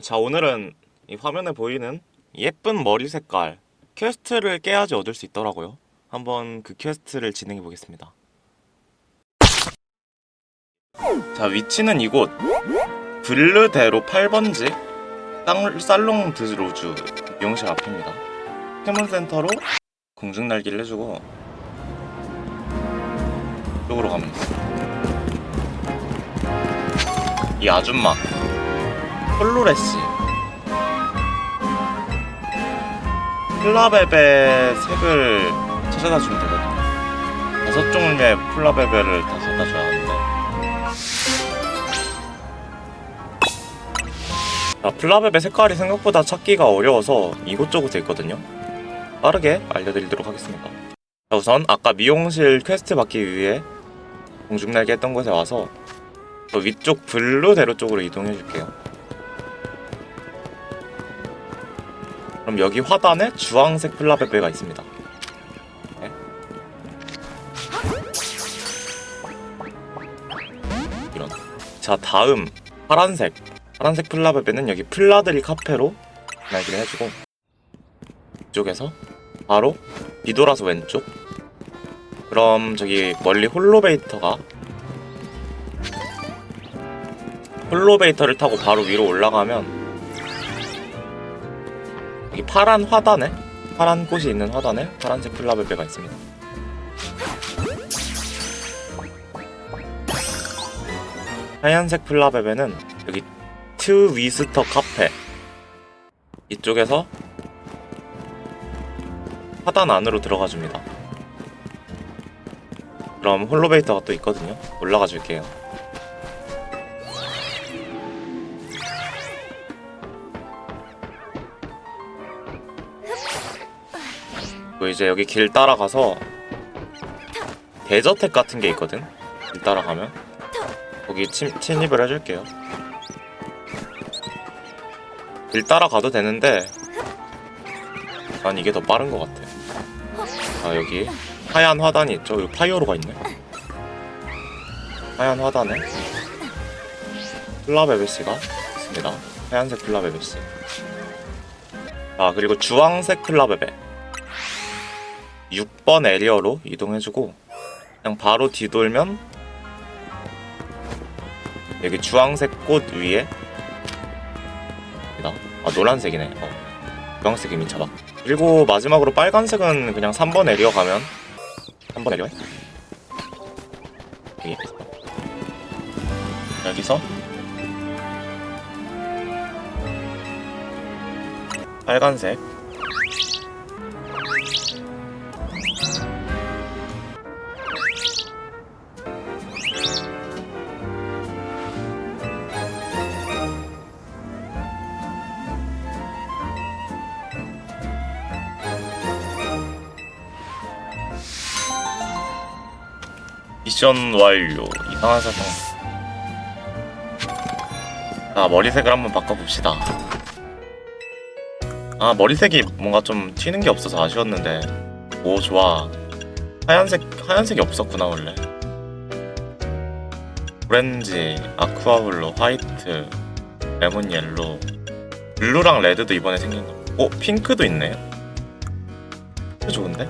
자 오늘은 이 화면에 보이는 예쁜 머리 색깔 퀘스트를 깨야지 얻을 수 있더라고요. 한번 그 퀘스트를 진행해 보겠습니다. 자 위치는 이곳 블르대로 8번지 쌍- 살롱 드로주 미용실 앞입니다. 포켓몬센터로 공중 날기를 해주고 이쪽으로 가면 있어. 이 아줌마 폴로레씨. 플라베베 색을 찾아다 주면 되거든요. 다섯 종류의 플라베베를 다 갖다 줘야 하는데. 아, 플라베베 색깔이 생각보다 찾기가 어려워서 이곳저곳에 있거든요. 빠르게 알려드리도록 하겠습니다. 자, 우선 아까 미용실 퀘스트 받기 위해 공중날개 했던 곳에 와서 저 위쪽 블루대로 쪽으로 이동해 줄게요 그럼 여기 화단에 주황색 플라베베가 있습니다. 네. 이런. 자 다음 파란색. 파란색 플라베베는 여기 플라드리 카페로 날기를 해주고 이쪽에서 바로 뒤돌아서 왼쪽. 그럼 저기 멀리 홀로베이터가 홀로베이터를 타고 바로 위로 올라가면 파란 화단에 파란 꽃이 있는 화단에 파란색 플라베베가 있습니다. 하얀색 플라베베는 여기 트 위스터 카페 이쪽에서 화단 안으로 들어가 줍니다. 그럼 홀로베이터가 또 있거든요. 올라가 줄게요. 그리고 이제 여기 길 따라가서 대저택 같은 게 있거든. 길 따라가면 거기 침, 침입을 해줄게요. 길 따라가도 되는데 난 이게 더 빠른 것 같아. 아 여기 하얀 화단이 있죠. 여기 파이어로가 있네. 하얀 화단에 플라베베씨가 있습니다. 하얀색 플라베베씨. 아 그리고 주황색 플라베베. 6번 에리어로 이동해주고 그냥 바로 뒤돌면 여기 주황색 꽃 위에 아 노란색이네. 어. 주황색이 민차박 그리고 마지막으로 빨간색은 그냥 3번 에리어 가면. 3번 에리어에? 여기. 여기서 빨간색 미션 완료. 이상한 사상. 자, 머리색을 한번 바꿔봅시다. 아, 머리색이 뭔가 좀 튀는 게 없어서 아쉬웠는데. 오, 좋아. 하얀색, 하얀색이 없었구나, 원래. 오렌지, 아쿠아블루, 화이트, 레몬 옐로, 블루랑 레드도 이번에 생긴 거. 오, 핑크도 있네요. 좋은데?